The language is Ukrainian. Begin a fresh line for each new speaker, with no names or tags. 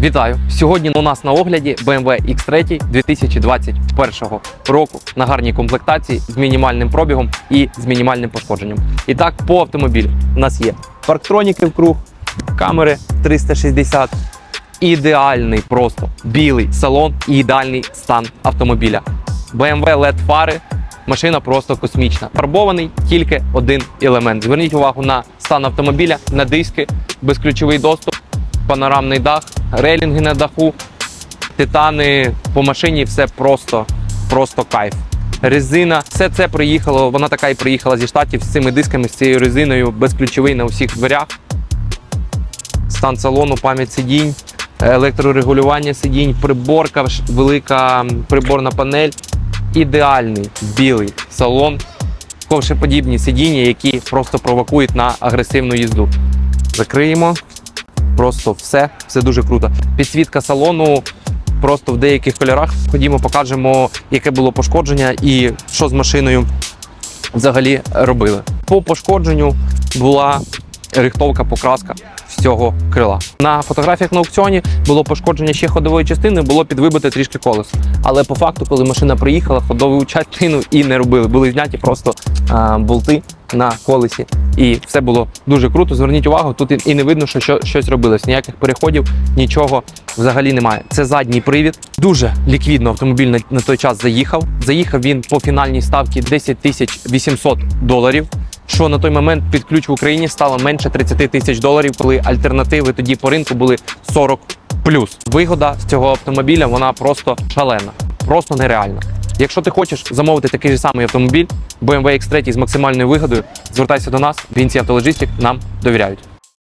Вітаю! Сьогодні у нас на огляді BMW X3 2021 року на гарній комплектації з мінімальним пробігом і з мінімальним пошкодженням. І так, по автомобілю у нас є парктроніки в круг, камери 360, ідеальний просто білий салон і ідеальний стан автомобіля. BMW LED фари. Машина просто космічна. Фарбований тільки один елемент. Зверніть увагу на стан автомобіля, на диски, безключовий доступ, панорамний дах, рейлінги на даху, титани по машині, все просто, просто кайф. Резина, все це приїхало, вона така і приїхала зі штатів з цими дисками, з цією резиною, безключовий на усіх дверях. Стан салону, пам'ять сидінь, електрорегулювання сидінь, приборка, велика приборна панель. Ідеальний білий салон, ковшеподібні сидіння, які просто провокують на агресивну їзду. Закриємо. Просто все, все дуже круто. Підсвітка салону просто в деяких кольорах. Ходімо, покажемо, яке було пошкодження і що з машиною взагалі робили. По пошкодженню була рихтовка, покраска всього крила. На фотографіях на аукціоні було пошкодження ще ходової частини, було підвибите трішки колесо. Але по факту, коли машина приїхала, ходову частину і не робили. Були зняті просто а, болти на колесі, і все було дуже круто. Зверніть увагу, тут і- не видно, що, що щось робилось. Ніяких переходів, нічого взагалі немає. Це задній привід. Дуже ліквідно автомобіль на той час заїхав. Заїхав він по фінальній ставці 10 тисяч 800 доларів. Що на той момент під ключ в Україні стало менше 30 тисяч доларів, коли альтернативи тоді по ринку були 40 плюс. Вигода з цього автомобіля вона просто шалена, просто нереальна. Якщо ти хочеш замовити такий же самий автомобіль BMW X3 з максимальною вигодою, звертайся до нас. В Вінці Автологістик нам довіряють.